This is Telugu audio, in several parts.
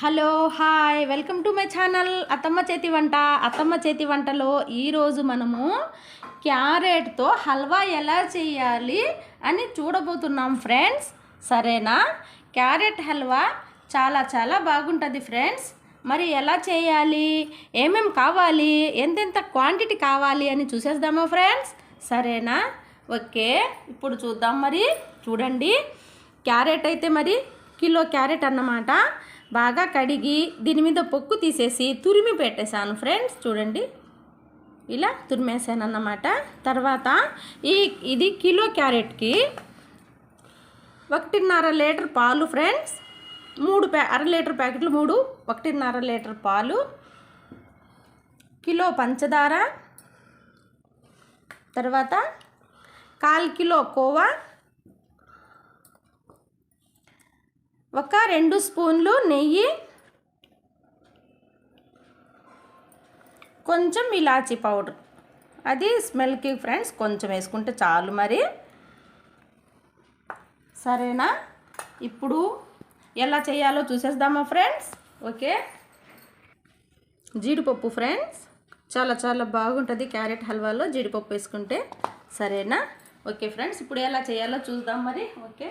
Hello hi. Welcome to my channel అత్తమ్మ చేతి వంట. అత్తమ్మ చేతి వంటలో ఈరోజు మనము క్యారెట్తో హల్వా ఎలా చేయాలి అని చూడబోతున్నాం ఫ్రెండ్స్. సరేనా? క్యారెట్ హల్వా చాలా చాలా బాగుంటుంది ఫ్రెండ్స్. మరి ఎలా చేయాలి? ఏమేం కావాలి? ఎంతెంత క్వాంటిటీ కావాలి అని చూసేద్దామా ఫ్రెండ్స్? సరేనా? ఓకే ఇప్పుడు చూద్దాం మరి. చూడండి. క్యారెట్ అయితే మరి కిలో క్యారెట్ అన్నమాట. బాగా కడిగి దీని మీద పొక్కు తీసేసి తురిమి పెట్టేశాను ఫ్రెండ్స్. చూడండి. ఇలా తురిమేసాను అన్నమాట తర్వాత ఈ ఇది కిలో క్యారెట్కి ఒకటిన్నర లీటర్ పాలు ఫ్రెండ్స్. మూడు ప్యా అర లీటర్ ప్యాకెట్లు మూడు ఒకటిన్నర లీటర్ పాలు. కిలో పంచదార. తర్వాత కాల్ కిలో కోవా. ఒక రెండు స్పూన్లు నెయ్యి కొంచెం ఇలాచీ పౌడర్. అది స్మెల్కి ఫ్రెండ్స్ కొంచెం వేసుకుంటే చాలు మరి. సరేనా? ఇప్పుడు ఎలా చేయాలో చూసేద్దామా ఫ్రెండ్స్? ఓకే? జీడిపప్పు ఫ్రెండ్స్ చాలా చాలా బాగుంటుంది క్యారెట్ హల్వాలో జీడిపప్పు వేసుకుంటే. సరేనా? ఓకే ఫ్రెండ్స్ ఇప్పుడు ఎలా చేయాలో చూద్దాం మరి. ఓకే?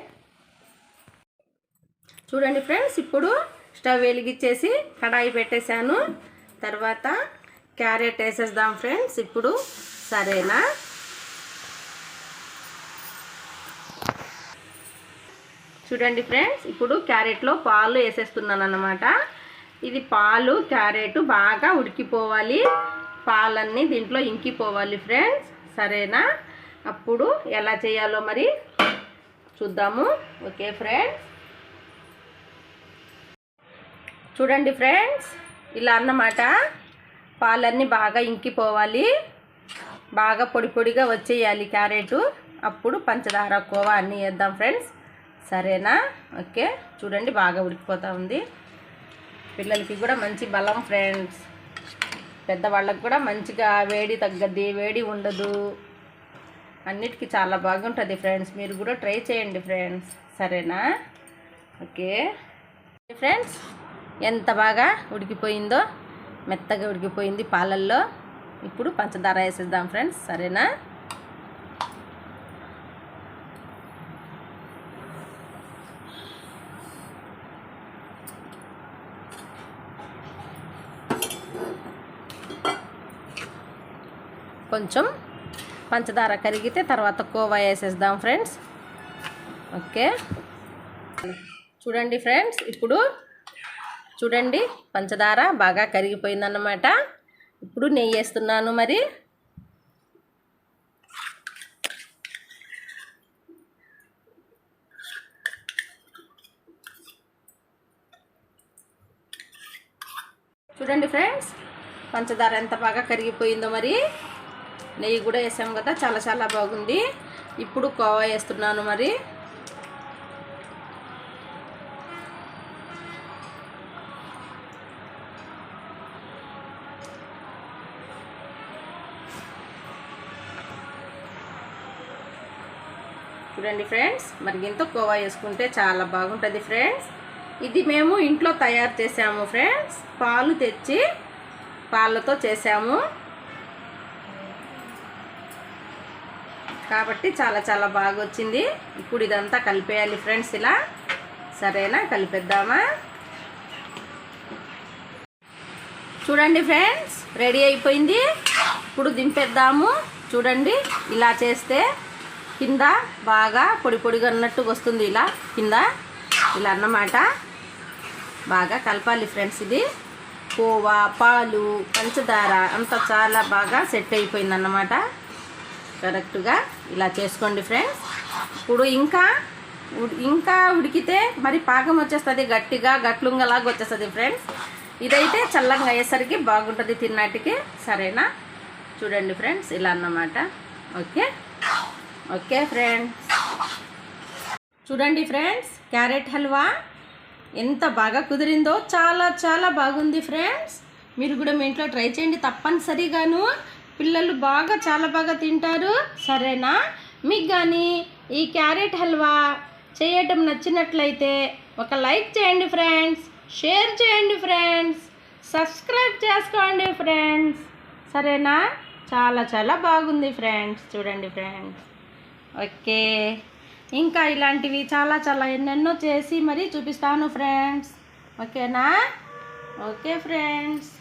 చూడండి ఫ్రెండ్స్ ఇప్పుడు స్టవ్ వెలిగించేసి కడాయి పెట్టేశాను. తర్వాత క్యారెట్ వేసేద్దాం ఫ్రెండ్స్ ఇప్పుడు సరేనా? చూడండి ఫ్రెండ్స్ ఇప్పుడు క్యారెట్లో పాలు వేసేస్తున్నాను అనమాట ఇది పాలు క్యారెట్ బాగా ఉడికిపోవాలి. పాలన్నీ దీంట్లో ఇంకిపోవాలి ఫ్రెండ్స్ సరేనా? అప్పుడు ఎలా చేయాలో మరి చూద్దాము. Okay friends. చూడండి ఫ్రెండ్స్ ఇలా అన్నమాట. పాలన్నీ బాగా ఇంకిపోవాలి. బాగా పొడి పొడిగా వచ్చేయాలి క్యారెట్. అప్పుడు పంచదార కోవా అన్నీ వేద్దాం ఫ్రెండ్స్. సరేనా? ఓకే. చూడండి బాగా ఉడికిపోతూ ఉంది. పిల్లలకి కూడా మంచి బలం ఫ్రెండ్స్. పెద్దవాళ్ళకి కూడా మంచిగా వేడి తగ్గద్ది వేడి ఉండదు. అన్నిటికీ చాలా బాగుంటుంది ఫ్రెండ్స్. మీరు కూడా ట్రై చేయండి ఫ్రెండ్స్. సరేనా? ఓకే. ఫ్రెండ్స్ ఎంత బాగా ఉడికిపోయిందో మెత్తగా ఉడికిపోయింది పాలల్లో. ఇప్పుడు పంచదార వేసేద్దాం ఫ్రెండ్స్ సరేనా? కొంచెం పంచదార కరిగితే తర్వాత కోవా వేసేద్దాం ఫ్రెండ్స్. ఓకే. చూడండి ఫ్రెండ్స్ ఇప్పుడు చూడండి పంచదార బాగా కరిగిపోయిందన్నమాట. ఇప్పుడు నెయ్యి వేస్తున్నాను మరి. చూడండి ఫ్రెండ్స్ పంచదార ఎంత బాగా కరిగిపోయిందో మరి. నెయ్యి కూడా వేసాము కదా చాలా చాలా బాగుంది. ఇప్పుడు కోవా వేస్తున్నాను మరి. చూడండి ఫ్రెండ్స్ మరి ఇంత కోవా వేసుకుంటే చాలా బాగుంటుంది ఫ్రెండ్స్. ఇది మేము ఇంట్లో తయారు చేసాము ఫ్రెండ్స్. పాలు తెచ్చి పాలతో చేసాము. కాబట్టి చాలా చాలా బాగా వచ్చింది ఇప్పుడు ఇదంతా కలిపేయాలి ఫ్రెండ్స్ ఇలా. సరేనా? కలిపేద్దామా? చూడండి ఫ్రెండ్స్ రెడీ అయిపోయింది. ఇప్పుడు దింపేద్దాము. చూడండి ఇలా చేస్తే కింద బాగా పొడి పొడిగా ఉన్నట్టుగా వస్తుంది ఇలా. కింద ఇలా అన్నమాట. బాగా కలపాలి ఫ్రెండ్స్ ఇది. కోవా పాలు పంచదార అంతా చాలా బాగా సెట్ అయిపోయిందన్నమాట. కరెక్ట్గా ఇలా చేసుకోండి ఫ్రెండ్స్. ఇప్పుడు ఇంకా ఇంకా ఉడికితే మరి పాకం వచ్చేస్తుంది గట్టిగా గట్లుంగలాగా వచ్చేస్తుంది ఫ్రెండ్స్. ఇదైతే చల్లంగా అయ్యేసరికి బాగుంటుంది తిన్నాటికి. సరేనా? చూడండి ఫ్రెండ్స్ ఇలా అన్నమాట. ఓకే? ఓకే ఫ్రెండ్స్ చూడండి ఫ్రెండ్స్ క్యారెట్ హల్వా ఎంత బాగా కుదిరిందో చాలా చాలా బాగుంది ఫ్రెండ్స్ మీరు కూడా మీ ఇంట్లో ట్రై చేయండి తప్పనిసరిగాను. పిల్లలు బాగా చాలా బాగా తింటారు. సరేనా? మీకు కానీ ఈ క్యారెట్ హల్వా చేయటం నచ్చినట్లయితే ఒక లైక్ చేయండి ఫ్రెండ్స్ షేర్ చేయండి ఫ్రెండ్స్ సబ్స్క్రైబ్ చేసుకోండి ఫ్రెండ్స్ సరేనా? చాలా చాలా బాగుంది ఫ్రెండ్స్ చూడండి ఫ్రెండ్స్ ఓకే. ఇంకా ఇలాంటివి చాలా చాలా ఎన్నెన్నో చేసి మరీ చూపిస్తాను ఫ్రెండ్స్ ఓకేనా? Okay friends